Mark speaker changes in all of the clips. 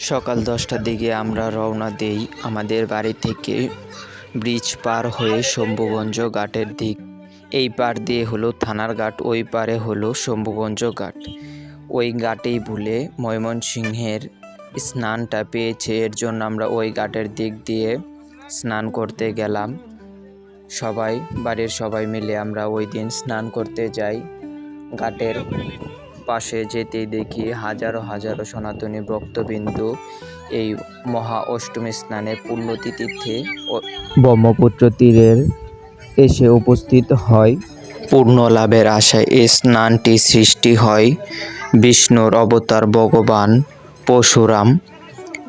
Speaker 1: সকাল দশটার দিকে আমরা রওনা দেই আমাদের বাড়ি থেকে ব্রিজ পার হয়ে শম্ভুগঞ্জ ঘাটের দিক। এই পার দিয়ে হলো থানার ঘাট, ওই পারে হলো শম্ভুগঞ্জ ঘাট। ওই ঘাটেই ভুলে ময়মনসিংহের স্নানটা পেয়েছে, এর জন্য আমরা ওই ঘাটের দিক দিয়ে স্নান করতে গেলাম। সবাই, বাড়ির সবাই মিলে আমরা ওই দিন স্নান করতে যাই। ঘাটের পাশে যেতেই দেখি হাজারো হাজারো সনাতনী ভক্তবিন্দু এই মহা অষ্টমী স্নানে পুণ্যতিথিতে ও- ব্রহ্মপুত্র তীরের এসে উপস্থিত হয়। পূর্ণ লাভের আশায় এই স্নানটি সৃষ্টি হয়। বিষ্ণুর অবতার ভগবান পরশুরাম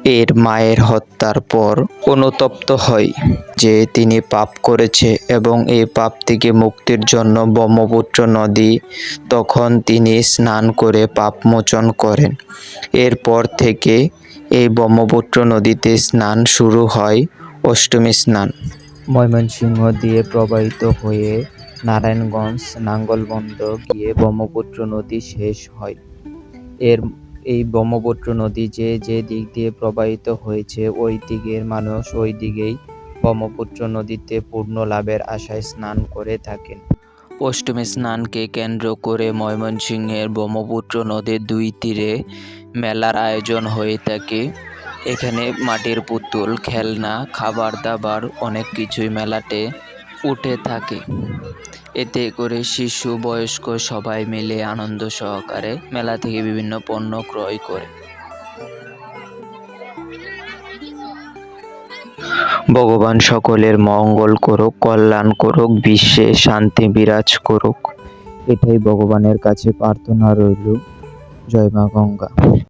Speaker 1: এর মায়ের হত্যার পর অনুতপ্ত হয় যে তিনি পাপ করেছে এবং এই পাপ থেকে মুক্তির জন্য ব্রহ্মপুত্র নদী তখন তিনি স্নান করে পাপ মোচন করেন। এরপর থেকে এই ব্রহ্মপুত্র নদীতে স্নান শুরু হয় অষ্টমী স্নান। ময়মনসিংহ দিয়ে প্রবাহিত হয়ে নারায়ণগঞ্জ নাঙ্গলবন্দ গিয়ে ব্রহ্মপুত্র নদী শেষ হয়। এর এই ব্রহ্মপুত্র নদী যে যে দিক দিয়ে প্রবাহিত হয়েছে, ওই দিকের মানুষ ওই দিকেই ব্রহ্মপুত্র নদীতে পূর্ণ লাভের আশায় স্নান করে থাকেন। অষ্টমী স্নানকে কেন্দ্র করে ময়মনসিংহের ব্রহ্মপুত্র নদীর দুই তীরে মেলার আয়োজন হয়ে থাকে। এখানে মাটির পুতুল, খেলনা খাবার দাবার অনেক কিছুই মেলাতে উঠে থাকে। এতে করে শিশু, বয়স্ক সবাই মিলে আনন্দ সহকারে মেলা থেকে বিভিন্ন পণ্য ক্রয় করে। ভগবান সকলের মঙ্গল করুক, কল্যাণ করুক, বিশ্বে শান্তি বিরাজ করুক। এটাই ভগবানের কাছে প্রার্থনা রইল। জয় মা গঙ্গা।